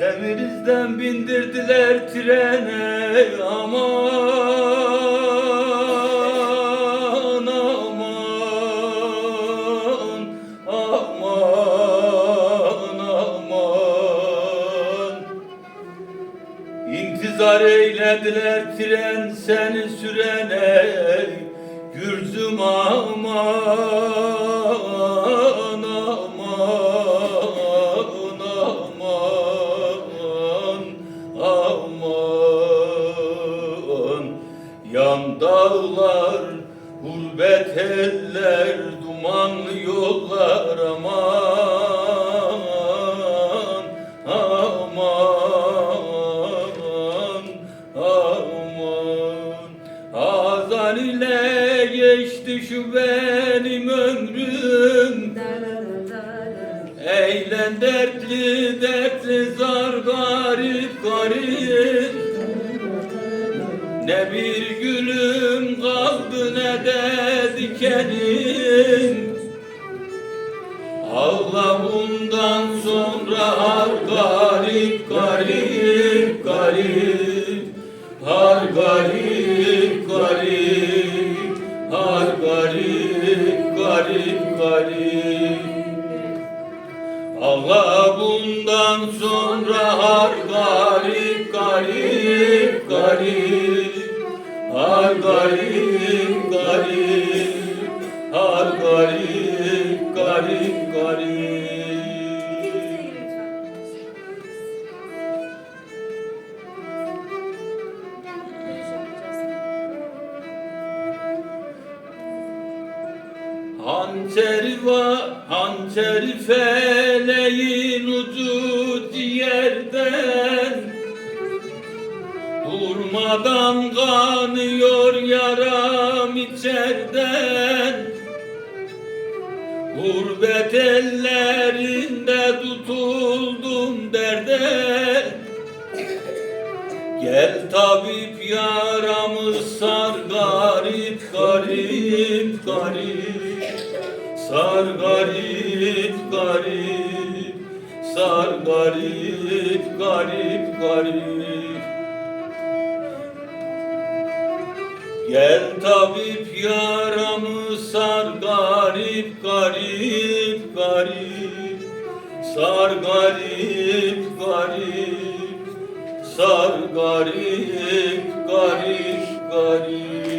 Demirizden bindirdiler trene aman aman aman aman. İntizar eylediler tren seni sürene Gürzüm aman dağlar, gurbet eller, dumanlı yollar aman aman aman. Azan ile geçti şu benim ömrüm. Eğlen dertli dertli zar garip garip Ne bir gülüm kaldı ne de dikenim. Allah bundan sonra har garip garip garip. Har garip garip. Har garip garip garip. Allah bundan sonra har garip garip garip Har garip garip Har garip garip garip Hançeri var, hançeri feleğin ucu ciğerden Durmadan kanıyor yaram içerden. Gurbet ellerinde tutuldum derde. Gel tabip yaramı sar garip garip garip. Sar garip garip Sar garip garip garip Gel tabip yaramı sar garip garip garip. Sar garip garip. Sar garip garip garip